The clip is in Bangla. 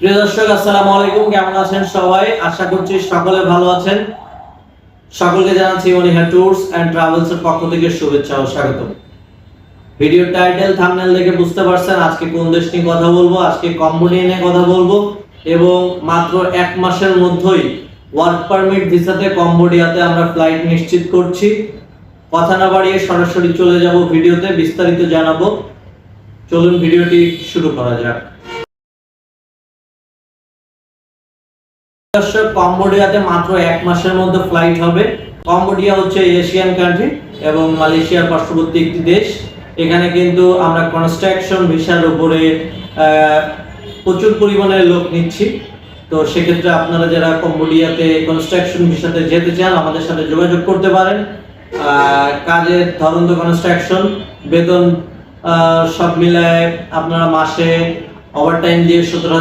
প্রিয় দর্শক, আসসালামু আলাইকুম। কেমন আছেন সবাই? আশা করছি সকলে ভালো আছেন। সকলকে জানাচ্ছি ট্যুরস ট্রাভেলস এর পক্ষ থেকে শুভেচ্ছা ও স্বাগত ভিডিও টাইটেল থাম্বনেল দেখে বুঝতে পারছেন আজকে কোন দেশ নিয়ে কথা বলব, আজকে কম্বোডিয়া নিয়ে কথা বলব এবং মাত্র এক মাসের মধ্যেই ওয়ার্ক পারমিট ভিসাতে কম্বোডিয়াতে আমরা ফ্লাইট নিশ্চিত করছি। কথা না বাড়িয়ে সরাসরি চলে যাব ভিডিওতে, বিস্তারিত জানাব। চলুন ভিডিওটি শুরু করা যাক। কম্বোডিয়াতে মাত্র এক মাসের মধ্যে ফ্লাইট হবে। কম্বোডিয়া হচ্ছে এশিয়ান কান্ট্রি এবং মালয়েশিয়ার পার্শ্ববর্তী একটি দেশ। এখানে কিন্তু আমরা কনস্ট্রাকশন ভিসার উপরে প্রচুর পরিমাণে লোক নিচ্ছি। তো সেক্ষেত্রে আপনারা যারা কম্বোডিয়াতে কনস্ট্রাকশন ভিসাতে যেতে চান, আমাদের সাথে যোগাযোগ করতে পারেন। কাজের ধরন তো কনস্ট্রাকশন বেতন সব মিলায় আপনারা মাসে ওভারটাইম দিয়ে সতেরো